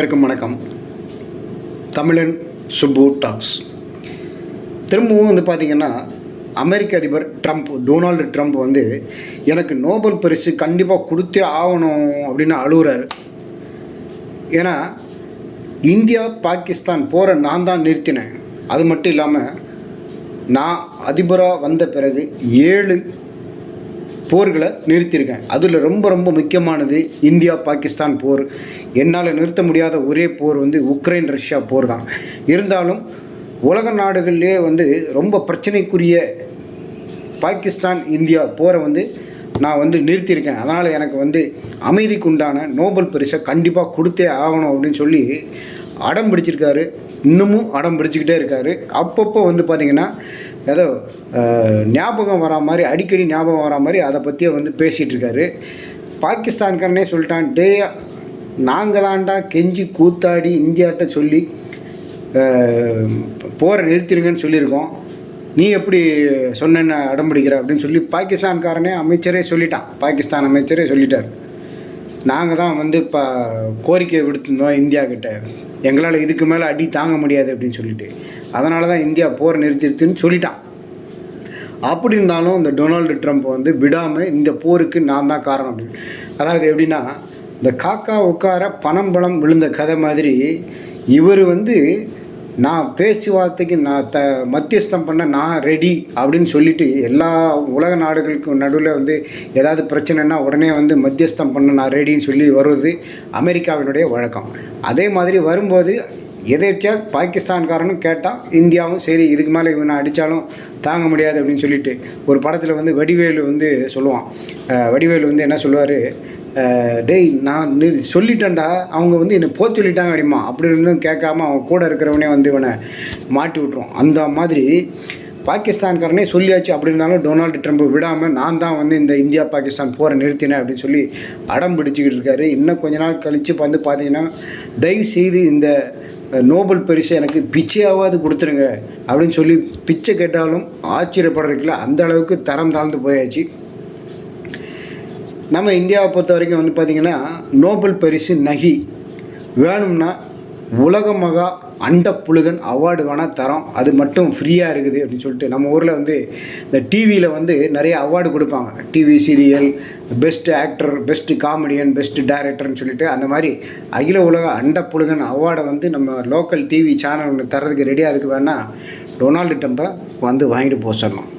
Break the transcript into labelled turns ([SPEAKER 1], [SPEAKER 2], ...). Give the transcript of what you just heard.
[SPEAKER 1] அனைவருக்கும் வணக்கம். தமிழன் சுப்பு டாக்ஸ். திரும்பவும் வந்து பார்த்திங்கன்னா அமெரிக்க அதிபர் ட்ரம்ப் டொனால்டு ட்ரம்ப் வந்து எனக்கு நோபல் பரிசு கண்டிப்பாக கொடுத்தே ஆகணும் அப்படின்னு அழுகுறாரு. ஏன்னா இந்தியா பாகிஸ்தான் போகிற நான் தான் நிறுத்தினேன். அது மட்டும் இல்லாமல் நான் அதிபராக வந்த பிறகு ஏழு போர்களை நிறுத்தியிருக்கேன். அதில் ரொம்ப ரொம்ப முக்கியமானது இந்தியா பாகிஸ்தான் போர். என்னால் நிறுத்த முடியாத ஒரே போர் வந்து உக்ரைன் ரஷ்யா போர் தான். இருந்தாலும் உலக நாடுகள்லேயே வந்து ரொம்ப பிரச்சனைக்குரிய பாகிஸ்தான் இந்தியா போரை வந்து நான் வந்து நிறுத்தியிருக்கேன். அதனால் எனக்கு வந்து அமைதிக்கு உண்டான நோபல் பரிசை கண்டிப்பாக கொடுத்தே ஆகணும் அப்படின்னு சொல்லி அடம் பிடிச்சிருக்காரு. இன்னமும் அடம் பிடிச்சிக்கிட்டே இருக்காரு. அப்பப்போ வந்து பார்த்திங்கன்னா ஏதோ ஞாபகம் வரா மாதிரி அடிக்கடி ஞாபகம் வரா மாதிரி அதை பற்றியே வந்து பேசிகிட்டு இருக்காரு பாகிஸ்தான்காரனே சொல்லிட்டான் டே நாங்கள் தான்டா கெஞ்சி கூத்தாடி இந்தியாட்ட சொல்லி போரை நிறுத்திடுங்கன்னு சொல்லியிருக்கோம். நீ எப்படி சொன்னேன்னு அடம்பிடிக்கிற? அப்படின்னு சொல்லி பாகிஸ்தான்காரனே அமைச்சரே சொல்லிட்டான். பாகிஸ்தான் அமைச்சரே சொல்லிட்டார். நாங்கள் தான் வந்து இப்போ கோரிக்கை விடுத்திருந்தோம் இந்தியா கிட்ட. எங்களால் இதுக்கு மேலே அடி தாங்க முடியாது அப்படின்னு சொல்லிட்டு. அதனால தான் இந்தியா போர் நிறுத்திடுச்சுன்னு சொல்லிட்டான். அப்படி இருந்தாலும் இந்த டொனால்டு ட்ரம்ப் வந்து விடாமல் இந்த போருக்கு நான் தான் காரணம் அப்படின்னு. அதாவது எப்படின்னா இந்த காக்கா உட்கார பணம் பணம் விழுந்த கதை மாதிரி இவர் வந்து நான் பேச்சுவார்த்தைக்கு நான் த மத்தியஸ்தம் பண்ண நான் ரெடி அப்படின்னு சொல்லிட்டு எல்லா உலக நாடுகளுக்கும் நடுவில் வந்து ஏதாவது பிரச்சனைனா உடனே வந்து மத்தியஸ்தம் பண்ண நான் ரெடின்னு சொல்லி வருவது அமெரிக்காவினுடைய வழக்கம். அதே மாதிரி வரும்போது எதேச்சியாக பாகிஸ்தான்காரனும் கேட்டால் இந்தியாவும் சரி இதுக்கு மேலே இவனை அடித்தாலும் தாங்க முடியாது அப்படின்னு சொல்லிட்டு ஒரு படத்தில் வந்து வடிவேலு வந்து சொல்லுவான். வடிவேலு வந்து என்ன சொல்லுவார்? டேய் நான் சொல்லிட்டேன்டா. அவங்க வந்து என்னை போ சொல்லிட்டாங்க அப்படிமா அப்படி இருந்தும் கேட்காம அவன் கூட இருக்கிறவனே வந்து இவனை மாட்டி விட்ருவோம் அந்த மாதிரி பாகிஸ்தான்காரனே சொல்லியாச்சு. அப்படி இருந்தாலும் டொனால்டு ட்ரம்ப் விடாமல் நான் தான் வந்து இந்த இந்தியா பாகிஸ்தான் போரை நிறுத்தினேன் அப்படின்னு சொல்லி அடம் பிடிச்சிக்கிட்டு இருக்காரு. இன்னும் கொஞ்ச நாள் கழித்து வந்து பார்த்தீங்கன்னா தயவு செய்து இந்த நோபல் பரிசு எனக்கு பிச்சையாவது கொடுத்துருங்க அப்படின்னு சொல்லி பிச்சை கேட்டாலும் ஆச்சரியப்படுறதுக்குல அந்த அளவுக்கு தரம் தாழ்ந்து போயாச்சு. நம்ம இந்தியாவை பொறுத்த வரைக்கும் வந்து பார்த்திங்கன்னா நோபல் பரிசு நகி. வேணும்னா உலக மகா அண்ட புழுகன் அவார்டு வேணால் தரோம். அது மட்டும் ஃப்ரீயாக இருக்குது அப்படின்னு சொல்லிட்டு நம்ம ஊரில் வந்து இந்த டிவியில் வந்து நிறைய அவார்டு கொடுப்பாங்க. TV serial best actor best comedian best டேரக்டர்னு சொல்லிட்டு அந்த மாதிரி அகில உலக அண்ட புழுகன் அவார்டை வந்து நம்ம லோக்கல் டிவி சேனல் தர்றதுக்கு ரெடியாக இருக்கு வேணால் டொனால்டு டம்பை வந்து வாங்கிட்டு போக சொல்லணும்.